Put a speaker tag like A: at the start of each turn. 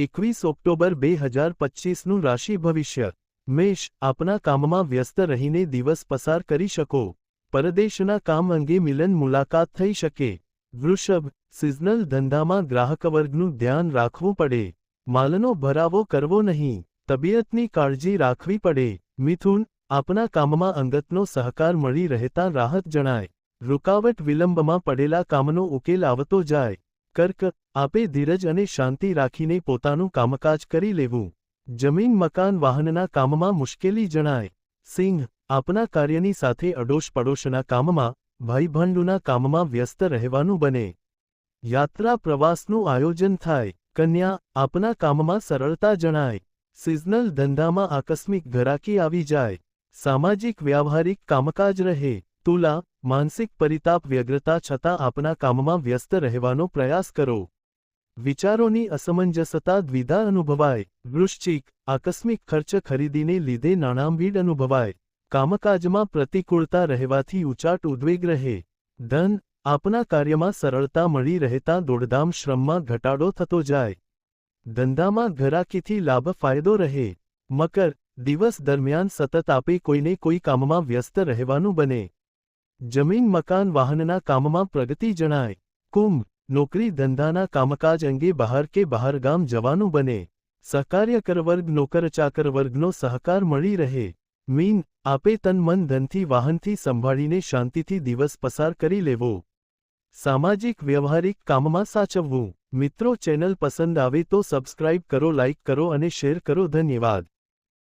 A: એકવીસ ઓક્ટોબર બે હજાર પચીસનું રાશિ ભવિષ્ય. મેષ, આપના કામમાં વ્યસ્ત રહીને દિવસ પસાર કરી શકો. પરદેશના કામ અંગે મિલન મુલાકાત થઈ શકે. વૃષભ, સિઝનલ ધંધામાં ગ્રાહકવર્ગનું ધ્યાન રાખવું પડે. માલનો ભરાવો કરવો નહીં. તબિયતની કાળજી રાખવી પડે. મિથુન, આપના કામમાં અંગતનો સહકાર મળી રહેતા રાહત જણાય. રૂકાવટ વિલંબમાં પડેલા કામનો ઉકેલ આવતો જાય. કર્ક, આપે ધીરજ અને શાંતિ રાખીને પોતાનું કામકાજ કરી લેવું. જમીન, મકાન, વાહનના કામમાં મુશ્કેલી જણાય. સિંહ, આપના કાર્યની સાથે અડોશ પડોશના કામમાં ભાઈભાંડુના કામમાં વ્યસ્ત રહેવાનું બને. યાત્રા પ્રવાસનું આયોજન થાય. કન્યા, આપના કામમાં સરળતા જણાય. સિઝનલ ધંધામાં આકસ્મિક ઘરાકી આવી જાય. સામાજિક, વ્યાવહારિક કામકાજ રહે. તુલા, માનસિક પરિતાપ વ્યગ્રતા છતાં આપના કામમાં વ્યસ્ત રહેવાનો પ્રયાસ કરો. વિચારોની અસમંજસતા દ્વિધા અનુભવાય. વૃશ્ચિક, આકસ્મિક ખર્ચ ખરીદીને લીધે નાણાંભીડ અનુભવાય. કામકાજમાં પ્રતિકૂળતા રહેવાથી ઉચાટ ઉદ્વેગ રહે. ધન, આપના કાર્યમાં સરળતા મળી રહેતા દોડધામ શ્રમમાં ઘટાડો થતો જાય. ધંધામાં ઘરાકીથી લાભ ફાયદો રહે. મકર, દિવસ દરમિયાન સતત આપે કોઈને કોઈ કામમાં વ્યસ્ત રહેવાનું બને. જમીન, મકાન, વાહનના કામમાં પ્રગતિ જણાય. કુંભ, નોકરી, ધંધાના કામકાજ અંગે બહાર કે બહારગામ જવાનું બને. સહકાર્યકર વર્ગ નોકરચાકર વર્ગનો સહકાર મળી રહે. મીન, આપે તન મન ધનથી, વાહનથી સંભાળીને શાંતિથી દિવસ પસાર કરી લેવો. સામાજિક, વ્યવહારિક કામમાં સાચવવું. મિત્રો, ચેનલ પસંદ આવે તો સબસ્ક્રાઇબ કરો, લાઇક કરો અને શેર કરો. ધન્યવાદ.